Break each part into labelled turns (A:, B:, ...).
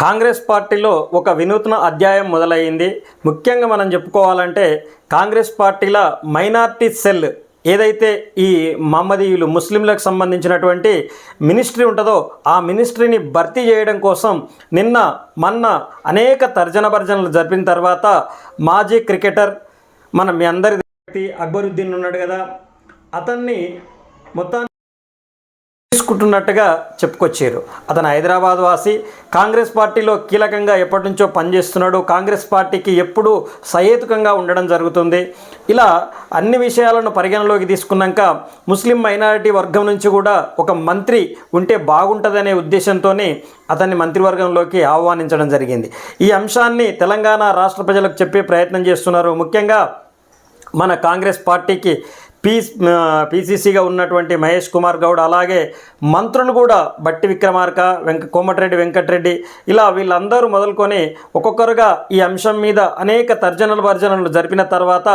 A: కాంగ్రెస్ పార్టీలో ఒక వినూత్న అధ్యాయం మొదలైంది ముఖ్యంగా మనం చెప్పుకోవాలంటే కాంగ్రెస్ పార్టీల మైనార్టీ సెల్ ఏదైతే ఈ మహమ్మదీయులు ముస్లింలకు సంబంధించినటువంటి మినిస్ట్రీ ఉంటుందో ఆ మినిస్ట్రీని భర్తీ చేయడం కోసం నిన్న మొన్న అనేక తర్జన భర్జనలు జరిపిన తర్వాత మాజీ క్రికెటర్ మన మీ అందరి అక్బరుద్దీన్ ఉన్నాడు కదా. అతన్ని మొత్తాన్ని తీసుకుంటున్నట్టుగా చెప్పుకొచ్చారు. అతను హైదరాబాద్ వాసి కాంగ్రెస్ పార్టీలో కీలకంగా ఎప్పటి నుంచో పనిచేస్తున్నాడు. కాంగ్రెస్ పార్టీకి ఎప్పుడూ సహేతుకంగా ఉండడం జరుగుతుంది. ఇలా అన్ని విషయాలను పరిగణలోకి తీసుకున్నాక ముస్లిం మైనారిటీ వర్గం నుంచి కూడా ఒక మంత్రి ఉంటే బాగుంటుందనే ఉద్దేశంతోనే అతన్ని మంత్రివర్గంలోకి ఆహ్వానించడం జరిగింది. ఈ అంశాన్ని తెలంగాణ రాష్ట్ర ప్రజలకు చెప్పే ప్రయత్నం చేస్తున్నారు. ముఖ్యంగా మన కాంగ్రెస్ పార్టీకి పీ పీసీసీగా ఉన్నటువంటి మహేష్ కుమార్ గౌడ్ అలాగే మంత్రులు కూడా బట్టి విక్రమార్క వెంక కోమటిరెడ్డి వెంకటరెడ్డి ఇలా వీళ్ళందరూ మొదలుకొని ఒక్కొక్కరుగా ఈ అంశం మీద అనేక తర్జనలు భర్జనలు జరిపిన తర్వాత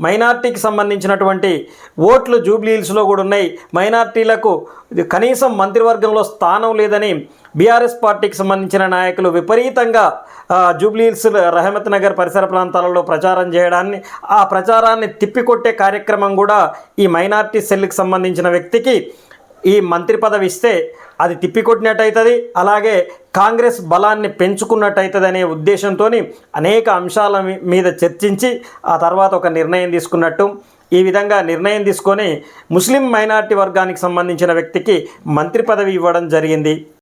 A: మైనార్టీకి సంబంధించినటువంటి ఓట్లు జూబ్లీహిల్స్లో కూడా ఉన్నాయి. మైనార్టీలకు ఇది కనీసం మంత్రివర్గంలో స్థానం లేదని బీఆర్ఎస్ పార్టీకి సంబంధించిన నాయకులు విపరీతంగా జూబ్లీస్ జూబ్లీహిల్స్ రహమత్ నగర్ పరిసర ప్రాంతాలలో ప్రచారం చేయడాన్ని ఆ ప్రచారాన్ని తిప్పికొట్టే కార్యక్రమం కూడా ఈ మైనార్టీ సెల్కి సంబంధించిన వ్యక్తికి ఈ మంత్రి పదవి ఇస్తే అది తిప్పికొట్టినట్టయితుంది. అలాగే కాంగ్రెస్ బలాన్ని పెంచుకున్నట్టు అవుతుంది అనే ఉద్దేశంతో అనేక అంశాల మీద చర్చించి ఆ తర్వాత ఒక నిర్ణయం తీసుకున్నట్టు ఈ విధంగా నిర్ణయం తీసుకొని ముస్లిం మైనార్టీ వర్గానికి సంబంధించిన వ్యక్తికి మంత్రి పదవి ఇవ్వడం జరిగింది.